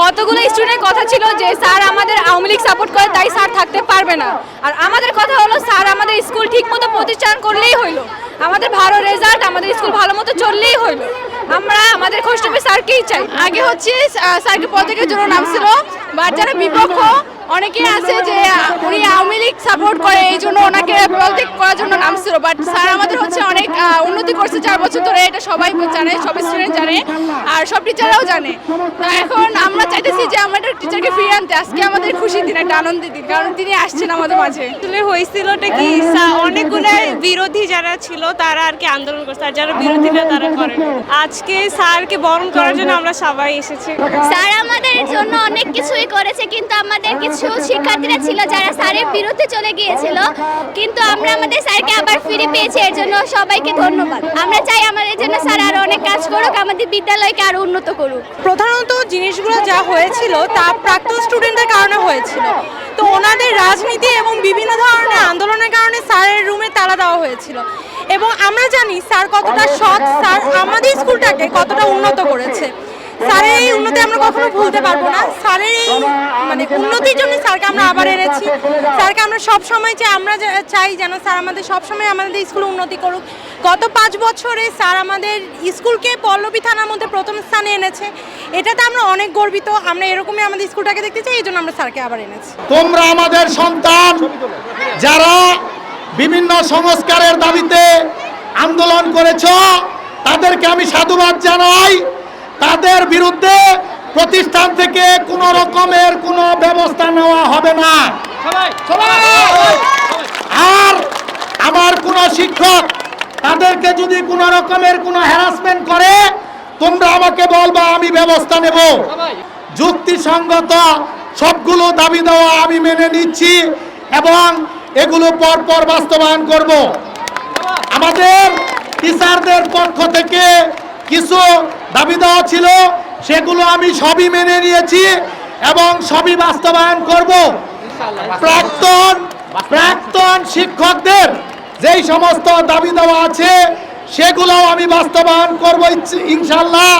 কতগুলো স্টুডেন্টের কথা ছিল যে স্যার আমাদের আওয়ামী লীগ সাপোর্ট করে, তাই স্যার থাকতে পারবে না। আর আমাদের কথা হলো, স্যার আমাদের স্কুল ঠিক মতো প্রতিষ্ঠান করলেই হইল। আমাদের ভালো রেজাল্ট আমাদের স্কুল ভালো মতো চললেই হইল। আমরা, আমাদের খোঁজটুপি স্যারকেই চাই। আগে হচ্ছে স্যারকে পদত্যাগের জন্য নামছিল, বাট যারা বিপক্ষ, অনেকে আছে যে উনি আওয়ামী লীগ সাপোর্ট করে, এই জন্য ওনাকে পদত্যাগ করার জন্য নামছিল। বাট স্যার আমাদের হচ্ছে উন্নতি করছে চার বছর ধরে এটা সবাই জানে সব স্টুডেন্ট জানে আর সব টিচাররাও জানে। তো এখন আমরা চাইতেছি যে আমাদের টিচারকে ফিরিয়ে আনতে আজকে আমাদের খুশির দিন একটা আনন্দের দিন কারণ তিনি আসছেন আমাদের মাঝে। আসলে হয়েছিলটা কি অনেকগুলো বিরোধী যারা ছিল তারা আর কি আন্দোলন করছে আর যারা বিরোধীরা তারা করে আজকে স্যারকে বরণ করার জন্য আমরা সবাই এসেছি। স্যার আমাদের জন্য অনেক কিছুই করেছে কিন্তু আমাদের কিছু শিক্ষার্থীরা ছিল যারা স্যারের বিরুদ্ধে চলে গিয়েছিল কিন্তু আমরা আমাদের স্যারকে আবার ফিরে পেয়েছি এর জন্য সবাইকে ধন্যবাদ। আমরা চাই আমাদের জন্য স্যার আরও অনেক কাজ করুক, আমাদের বিদ্যালয়কে আরও উন্নত করুক। প্রধানত জিনিসগুলো যা হয়েছিল তা প্রাক্তন স্টুডেন্টদের কারণে হয়েছিল। তো ওনাদের রাজনীতি এবং বিভিন্ন ধরনের আন্দোলনের কারণে স্যারের রুমে তালা দেওয়া হয়েছিল। এবং আমরা জানি স্যার কতটা সৎ, স্যার আমাদের স্কুলটাকে কতটা উন্নত করেছে। স্যারের এই উন্নতি আমরা কখনো ভুলতে পারব না। স্যারের এই মানে উন্নতির জন্য স্যারকে আমরা আবার এনেছি। স্যারকে আমরা সব সময় চাই, আমরা চাই যেন স্যার আমাদের সব সময় আমাদের স্কুল উন্নতি করুক। গত পাঁচ বছরে স্যার আমাদের স্কুলকে পল্লবী থানার মধ্যে প্রথম স্থানে এনেছে। এটাতে আমরা অনেক গর্বিত। আমরা এরকমই আমাদের স্কুলটাকে দেখতে চাই এই জন্য আমরা স্যারকে আবার এনেছি। তোমরা আমাদের সন্তান, যারা বিভিন্ন সংস্কারের দাবিতে আন্দোলন করেছ, তাদেরকে আমি সাধুবাদ জানাই। তাদের বিরুদ্ধে প্রতিষ্ঠান থেকে কোনো রকমের কোনো ব্যবস্থা নেওয়া হবে না। আর আমার কোনো শিক্ষক তাদেরকে যদি কোনো রকমের কোনো হ্যারাসমেন্ট করে তোমরা আমাকে বলবা আমি ব্যবস্থা নেব। যুক্তিসঙ্গত সবগুলো দাবি দেওয়া আমি মেনে নিচ্ছি এবং এগুলো পর পর বাস্তবায়ন করব। আমাদের টিচারদের পক্ষ থেকে কিছু দাবি দেওয়া ছিল সেগুলো আমি সবই মেনে নিয়েছি এবং সবই বাস্তবায়ন করব। প্রাক্তন প্রাক্তন শিক্ষকদের যেই সমস্ত দাবি দেওয়া আছে সেগুলোও আমি বাস্তবায়ন করব ইনশাল্লাহ